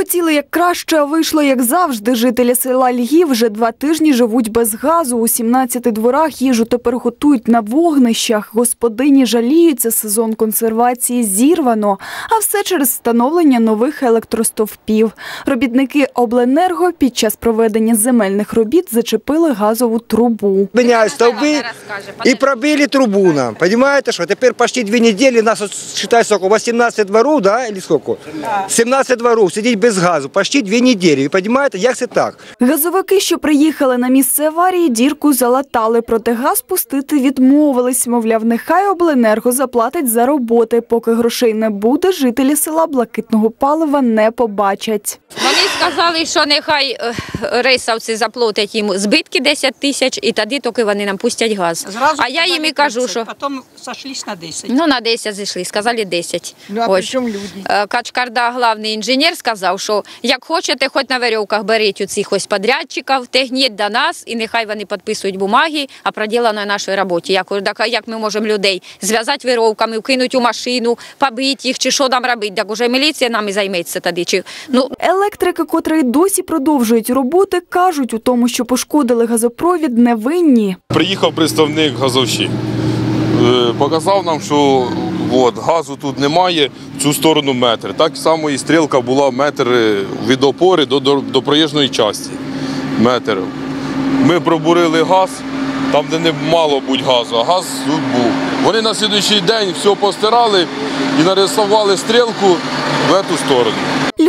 Хотіли як краще, а вийшло як завжди. Жителі села Льгів вже два тижні живуть без газу. У 17 дворах їжу тепер готують на вогнищах. Господині жаліються, сезон консервації зірвано. А все через встановлення нових електростовпів. Робітники Обленерго під час проведення земельних робіт зачепили газову трубу. Меняют столбы и пробили трубу нам. Понимаете, что теперь почти две недели, нас сколько, 18 дворов, да, или 17 дворов, сидеть без газу, почти дві недели. Ви розумієте, як це так? Газовики, що приїхали на місце аварії, дірку залатали, проте газ пустити відмовились. Мовляв, нехай обленерго заплатить за роботи. Поки грошей не буде, жителі села блакитного палива не побачать. Вони сказали, що нехай е, рейсовці заплатять їм збитки 10 тисяч, і тоді тільки вони нам пустять газ. Зразу а я їм і кажу, що Потім сошлись на 10. ну на 10 зійшли, сказали 10. Ну, а при чому люди? Е, Качкарда, главний інженер, сказав, що як хочете, хоч на веревках беріть у цих ось подрядчиків, тягніть до нас, і нехай вони підписують бумаги о проділеній нашій роботі. Я кажу, так як ми можемо людей зв'язати веревками, вкинути у машину, побити їх, чи що нам робити? Так уже міліція нами займеться тоді. Чи, ну, Електрики, котрі досі продовжують роботи, кажуть у тому, що пошкодили газопровід, не винні. Приїхав представник газовщик. Е, Показав нам, що от, газу тут немає, в цю сторону метр. Так само і стрілка була метр е, від опори до, до, до проїжджої частини. Метр. Ми пробурили газ, там, де не мало бути газу, а газ тут був. Вони на слідуючий день все постирали і нарисували стрілку в цю сторону.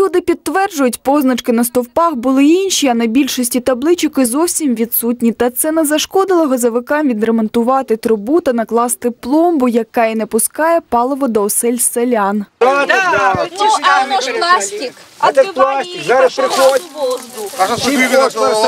Люди підтверджують, позначки на стовпах були інші, а на більшості табличок і зовсім відсутні. Та це не зашкодило газовикам відремонтувати трубу та накласти пломбу, яка і не пускає паливо до осель селян. Да, да, ну а воно ж пластик. А це пластик, зараз приходь. Чим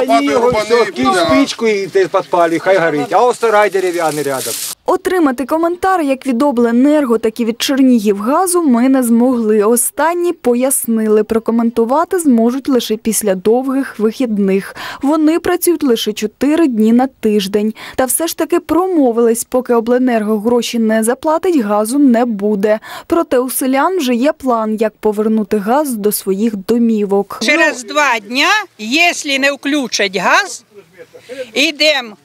самі його, все, спичку і ти підпалюй, хай горить. А ось сарай дерев'яний рядом. Отримати коментар як від Обленерго, так і від Чернігівгазу ми не змогли. Останні пояснили, прокоментувати зможуть лише після довгих вихідних. Вони працюють лише чотири дні на тиждень. Та все ж таки промовились, поки Обленерго гроші не заплатить, газу не буде. Проте у селян вже є план, як повернути газ до своїх домівок. Через два дня, якщо не включать газ, йдемо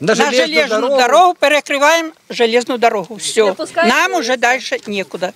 На на железну дорогу, перекриваємо железну дорогу. Все. Нам уже далі нікуди.